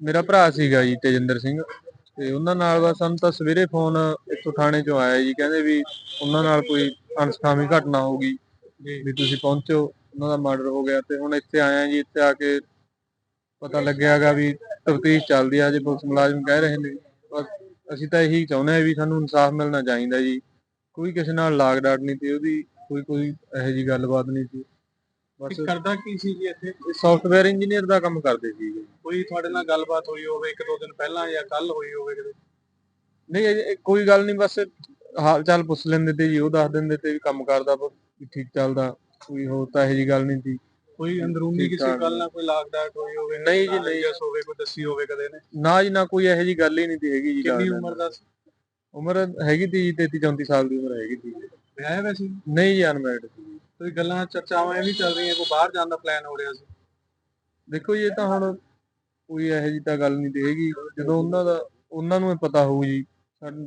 ਮੇਰਾ ਭਰਾ ਸੀਗਾ ਜੀ ਤੇਜਿੰਦਰ ਸਿੰਘ ਤੇ ਉਹਨਾਂ ਨਾਲ ਬਸ ਸਾਨੂੰ ਤਾਂ ਸਵੇਰੇ ਫੋਨ ਇੱਥੋਂ ਥਾਣੇ ਚੋਂ ਆਇਆ ਜੀ ਕਹਿੰਦੇ ਵੀ ਉਹਨਾਂ ਨਾਲ ਕੋਈ ਅਨਸਖਾਮੀ ਘਟਨਾ ਹੋ ਗਈ ਵੀ ਤੁਸੀਂ ਪਹੁੰਚੋ ਉਹਨਾਂ ਦਾ ਮਰਡਰ ਹੋ ਗਿਆ ਤੇ ਹੁਣ ਇੱਥੇ ਆਏ ਆ ਜੀ ਇੱਥੇ ਆ ਕੇ ਪਤਾ ਲੱਗਿਆਗਾ ਵੀ ਤਫਤੀਸ਼ ਚੱਲਦੀ ਆ ਜੇ ਪੁਲਿਸ ਮੁਲਾਜ਼ਮ ਕਹਿ ਰਹੇ ਨੇ ਬਸ ਅਸੀਂ ਤਾਂ ਇਹੀ ਚਾਹੁੰਦੇ ਆ ਵੀ ਸਾਨੂੰ ਇਨਸਾਫ ਮਿਲਣਾ ਚਾਹੀਦਾ ਜੀ ਕੋਈ ਕਿਸੇ ਨਾਲ ਲਾਗ ਡਾਟ ਨਹੀਂ ਸੀ ਉਹਦੀ ਕੋਈ ਕੋਈ ਇਹੋ ਜੀ ਗੱਲਬਾਤ ਨਹੀਂ ਸੀ। ਬਸ ਕਰਦਾ ਕੀ ਸੀ ਜੀ ਇੱਥੇ? ਸੌਫਟਵੇਅਰ ਇੰਜੀਨੀਅਰ ਦਾ ਕੰਮ ਕਰਦੇ ਸੀ ਜੀ। ਕੋਈ ਤੁਹਾਡੇ ਨਾਲ ਗੱਲਬਾਤ ਹੋਈ ਹੋਵੇ ਇੱਕ ਦੋ ਦਿਨ ਪਹਿਲਾਂ ਜਾਂ ਕੱਲ ਹੋਈ ਹੋਵੇ ਕਿਤੇ ਨਹੀਂ ਇਹ- ਕੋਈ ਗੱਲ ਨਹੀਂ ਬਸ ਹਾਲ ਚਾਲ ਪੁੱਛ ਲੈਂਦੇ ਤੇ ਜੀ ਉਹ ਦੱਸ ਦਿੰਦੇ ਤੇ ਵੀ ਕੰਮ ਕਰਦਾ ਵੀ ਠੀਕ ਚੱਲਦਾ ਕੋਈ ਹੋਰ ਤਾਂ ਇਹੋ ਜੀ ਗੱਲ ਨਹੀਂ ਸੀ ਕੋਈ ਅੰਦਰੂਨੀ ਠੀਕ ਕਿਸੇ ਠਾਕ। ਗੱਲ ਨਾਲ ਕੋਈ ਲਾਗ ਡਾਟ ਹੋਈ ਹੋਵੇ ਨਹੀਂ ਜੀ, ਨਹੀਂ। ਜਸ ਹੋਵੇ ਕੋਈ ਦੱਸੀ ਹੋਵੇ ਕਦੇ ਨੇ ਨਾ ਜੀ ਨਾ ਕੋਈ ਇਹੋ ਜੀ ਗੱਲ ਹੀ ਨਹੀਂ ਸੀ ਹੈਗੀ ਜੀ ਕਿੰਨੀ ਉਮਰ ਦਾ ਸੀ? ਉਮਰ ਹੈਗੀ ਤੀ ਜੀ 33 34 ਸਾਲ ਦੀ ਉਮਰ ਹੈਗੀ ਤੀ ਵਿਆਹਿਆ ਵੈਸੇ ਨਹੀਂ ਜੀ ਅਨਮੈਰਿਡ ਸੀ ਜੀ। ਕੋਈ ਗੱਲਾਂ ਚਰਚਾਵਾਂ ਇਹ ਵੀ ਚੱਲ ਰਹੀਆਂ ਕੋਈ ਬਾਹਰ ਜਾਣ ਦਾ ਪਲਾਨ ਹੋ ਰਿਹਾ ਸੀ ਦੇਖੋ ਜੀ ਇਹ ਤਾਂ ਹੁਣ ਕੋਈ ਇਹੋ ਜੀ ਤਾਂ ਗੱਲ ਨਹੀਂ ਹੈਗੀ। ਜਦੋਂ ਉਹਨਾਂ ਦਾ ਉਹਨਾਂ ਨੂੰ ਇਹ ਪਤਾ ਹੋਊ ਜੀ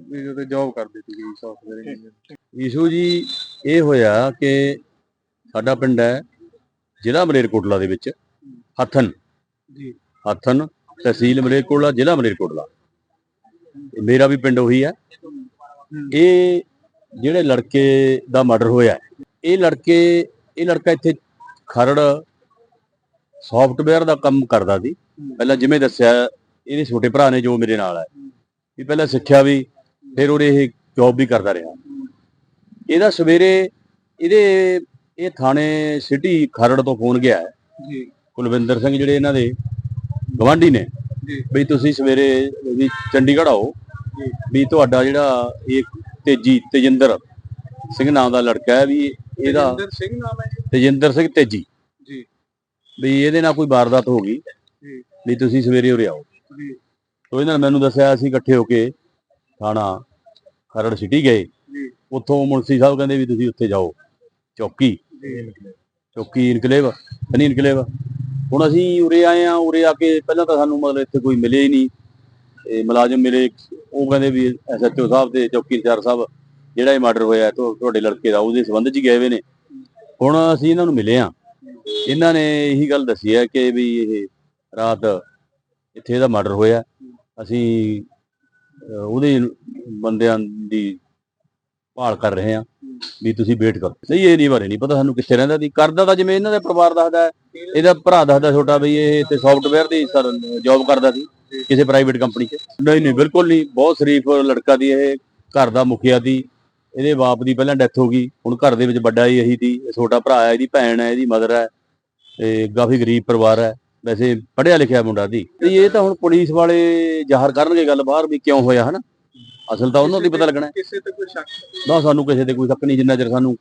ਵੀ ਜਦੋਂ ਜੌਬ ਕਰਦੇ ਸੀ ਜੀ ਸੌਫਟਵੇਅਰ ਇੰਜੀਨੀਅਰ ਇਸ਼ੂ ਜੀ ਇਹ ਹੋਇਆ ਕਿ ਸਾਡਾ ਪਿੰਡ ਹੈ ਜ਼ਿਲ੍ਹਾ ਮਲੇਰਕੋਟਲਾ ਦੇ ਵਿੱਚ ਹੱਥਨ। ਜੀ। ਹੱਥਨ ਤਹਿਸੀਲ ਮਲੇਰਕੋਟਲਾ ਜ਼ਿਲ੍ਹਾ ਮਲੇਰਕੋਟਲਾ। ਮੇਰਾ ਵੀ ਪਿੰਡ ਉਹੀ ਹੈ। ਇਹ ਜਿਹੜੇ ਲੜਕੇ ਦਾ ਮਰਡਰ ਹੋਇਆ ਇਹ ਲੜਕੇ ਇਹ ਲੜਕਾ ਇੱਥੇ ਖਰੜ ਸੌਫਟਵੇਅਰ ਦਾ ਕੰਮ ਕਰਦਾ ਸੀ। ਪਹਿਲਾਂ ਜਿਵੇਂ ਦੱਸਿਆ ਇਹਦੇ ਛੋਟੇ ਭਰਾ ਨੇ ਜੋ ਮੇਰੇ ਨਾਲ ਹੈ। ਵੀ ਪਹਿਲਾਂ ਸਿੱਖਿਆ ਵੀ ਫਿਰ ਉਹਨੇ ਇਹ ਜੌਬ ਵੀ ਕਰਦਾ ਰਿਹਾ। ਇਹਦਾ ਸਵੇਰੇ ਇਹਦੇ ਇਹ ਥਾਣੇ ਸਿਟੀ ਖਰੜ ਤੋਂ ਫੋਨ ਗਿਆ ਹੈ। ਜੀ। ਕੁਲਵਿੰਦਰ ਸਿੰਘ ਜਿਹੜੇ ਇਹਨਾਂ ਦੇ ਗਵਾਂਢੀ ਨੇ। ਜੀ। ਵੀ ਤੁਸੀਂ ਸਵੇਰੇ ਵੀ ਚੰਡੀਗੜ੍ਹ ਆਓ। ਜੀ। ਵੀ ਤੁਹਾਡਾ ਜਿਹੜਾ ਇਹ ਤੇਜੀ ਤੇਜਿੰਦਰ ਸਿੰਘ ਨਾਮ ਦਾ ਲੜਕਾ ਹੈ ਵੀ ਇਹਦਾ ਤੇਜਿੰਦਰ ਸਿੰਘ ਨਾਮ ਹੈ ਤੇਜਿੰਦਰ ਸਿੰਘ ਤੇਜੀ। ਵੀ ਇਹਦੇ ਨਾਲ ਕੋਈ ਵਾਰਦਾਤ ਹੋ ਗਈ ਵੀ ਤੁਸੀਂ ਸਵੇਰੇ ਉਰੇ ਆਓ। ਜੀ। ਤੋ ਇਹਨਾਂ ਨੇ ਮੈਨੂੰ ਦੱਸਿਆ ਅਸੀਂ ਇਕੱਠੇ ਹੋ ਕੇ ਥਾਣਾ ਖਰੜ ਸਿਟੀ ਗਏ। ਉੱਥੋਂ ਮੁਨਸੀ ਸਾਹਿਬ ਕਹਿੰਦੇ ਵੀ ਤੁਸੀਂ ਉੱਥੇ ਜਾਓ। ਚੌਕੀ। ਚੌਕੀ ਇਨਕਲੇਵ ਸਨੀ ਇਨਕਲੇਵ। ਹੁਣ ਅਸੀਂ ਉਰੇ ਆਏ ਆ ਉਰੇ ਆ ਕੇ ਪਹਿਲਾਂ ਤਾਂ ਸਾਨੂੰ ਮਤਲਬ ਇੱਥੇ ਕੋਈ ਮਿਲੇ ਹੀ ਨਹੀਂ। ਇਹ ਮੁਲਾਜ਼ਮ ਮਿਲੇ ਉਹ ਕਹਿੰਦੇ ਵੀ ਐਸਐਚਓ ਸਾਹਿਬ ਤੇ ਚੌਕੀ ਇੰਚਾਰਜ ਸਾਹਿਬ ਜਿਹੜਾ ਇਹ ਮਰਡਰ ਹੋਇਆ ਤੁਹਾ- ਤੁਹਾਡੇ ਲੜਕੇ ਦਾ ਉਹਦੇ ਸੰਬੰਧ 'ਚ ਹੀ ਗਏ ਹੋਏ ਨੇ। ਹੁਣ ਅਸੀਂ ਇਹਨਾਂ ਨੂੰ ਮਿਲੇ ਆ ਇਹਨਾਂ ਨੇ ਇਹੀ ਗੱਲ ਦੱਸੀ ਹੈ ਕਿ ਵੀ ਇਹ ਰਾਤ ਇੱਥੇ ਇਹਦਾ ਮਰਡਰ ਹੋਇਆ। ਅਸੀਂ ਅਹ, ਉਹਦੇ ਬੰਦਿਆਂ ਦੀ ਭਾਲ ਕਰ ਰਹੇ ਹਾਂ ਵੀ ਤੁਸੀਂ ਵੇਟ ਕਰੋ। ਨਹੀਂ ਇਹ ਨਹੀਂ ਬਾਰੇ ਨਹੀਂ ਪਤਾ ਸਾਨੂੰ ਕਿੱਥੇ ਰਹਿੰਦਾ ਸੀ। ਕਰਦਾ ਤਾਂ ਜਿਵੇਂ ਇਹਨਾਂ ਦਾ ਪਰਿਵਾਰ ਦੱਸਦਾ ਹੈ, ਇਹਦਾ ਭਰਾ ਦੱਸਦਾ ਛੋਟਾ ਵੀ ਇਹ ਤੇ ਸੌਫਟਵੇਅਰ ਦੀ ਸਰ ਜੌਬ ਕਰਦਾ ਸੀ ਕਿਸੇ ਪ੍ਰਾਈਵੇਟ ਕੰਪਨੀ 'ਚ। ਨਹੀਂ ਨਹੀਂ ਬਿਲਕੁਲ ਨਹੀਂ। ਬਹੁਤ ਸ਼ਰੀਫ ਲੜਕਾ ਦੀ ਇਹ ਘਰ ਦਾ ਮੁਖੀਆ ਦੀ ਇਹਦੇ ਬਾਪ ਦੀ ਪਹਿਲਾਂ ਡੈਥ ਹੋ ਗਈ। ਹੁਣ ਘਰ ਦੇ ਵਿੱਚ ਵੱਡਾ ਹੀ ਇਹੀ ਸੀ। ਇਹ ਛੋਟਾ ਭਰਾ ਹੈ ਇਹਦੀ ਭੈਣ ਹੈ ਇਹਦੀ ਮਦਰ ਹੈ। ਤੇ ਕਾਫੀ ਗਰੀਬ ਪਰਿਵਾਰ ਹੈ। ਵੈਸੇ ਪੜ੍ਹਿਆ ਲਿਖਿਆ ਮੁੰਡਾ ਦੀ ਤੇ ਇਹ ਤਾਂ ਹੁਣ ਪੁਲਿਸ ਵਾਲੇ ਜ਼ਾਹਰ ਕਰਨਗੇ ਗੱਲ ਬਾਹਰ ਵੀ ਕਿਉਂ ਹੋਇਆ ਹਨਾ? ਅਸਲ ਤਾਂ ਉਹਨਾਂ ਨੂੰ ਪਤਾ ਲੱਗਣਾ। ਕਿਸੇ ਤੇ ਕੋਈ ਸ਼ੱਕ ਨਾ ਸਾਨੂੰ ਕਿਸੇ ਤੇ ਕੋਈ ਸ਼ੱਕ ਨਹੀਂ। ਜਿੰਨਾ ਚਿਰ ਸਾਨੂੰ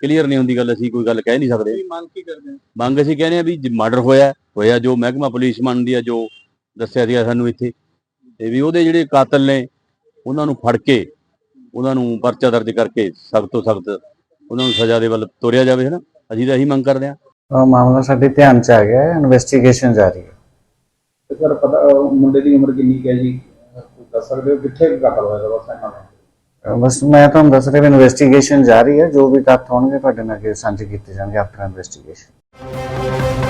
ਕਲੀਅਰ ਨਹੀਂ ਹੁੰਦੀ ਗੱਲ ਅਸੀਂ ਕੋਈ ਗੱਲ ਕਹਿ ਨਹੀਂ ਸਕਦੇ। ਮੰਗ ਕੀ ਕਰਦੇ ਮੰਗ ਅਸੀਂ ਕਹਿੰਦੇ ਆ ਵੀ ਮਰਡਰ ਹੋਇਆ ਹੋਇਆ ਜੋ ਮਹਿਕਮਾ ਪੁਲਿਸ ਮੰਨਦੀ ਆ ਜੋ ਦੱਸਿਆ ਸੀਗਾ ਸਾਨੂੰ ਇੱਥੇ ਤੇ ਵੀ ਉਹਦੇ ਜਿਹੜੇ ਕਾਤਲ ਨੇ ਉਹਨਾਂ ਨੂੰ ਫੜ ਕੇ ਉਹਨਾਂ ਨੂੰ ਪਰਚਾ ਦਰਜ ਕਰਕੇ ਸਖਤ ਤੋਂ ਸਖਤ ਉਹਨਾਂ ਨੂੰ ਸਜ਼ਾ ਦੇ ਵੱਲ ਤੋਰਿਆ ਜਾਵੇ ਹਨਾ? ਅਸੀਂ ਤਾਂ ਇਹੀ ਮੰਗ ਕਰਦੇ ਆ ਮਾਮਲਾ ਸਾਡੇ ਧਿਆਨ ਚ ਆ ਗਿਆ ਹੈ ਇਨਵੈਸਟੀਗੇਸ਼ਨ ਜਾਰੀ ਹੈ। ਤੇ ਸਰ ਪਤਾ ਮੁੰਡੇ ਦੀ ਉਮਰ ਕਿੰਨੀ ਕੁ ਹੈ ਜੀ? ਦੱਸ ਸਕਦੇ ਹੋ ਕਿੱਥੇ ਕਤਲ ਹੋਇਆ ਦਾ ਬਸ ਇਹਨਾਂ ਦਾ ਅਹ ਬਸ ਮੈਂ ਤੁਹਾਨੂੰ ਦੱਸ ਰਿਹਾ ਇਨਵੈਸਟੀਗੇਸ਼ਨ ਜਾਰੀ ਹੈ ਜੋ ਵੀ ਤੱਥ ਹੋਣਗੇ ਤੁਹਾਡੇ ਨਾਲ ਅੱਗੇ ਸਾਂਝੇ ਕੀਤੇ ਜਾਣਗੇ ਆਫਟਰ ਇਨਵੈਸਟੀਗੇਸ਼ਨ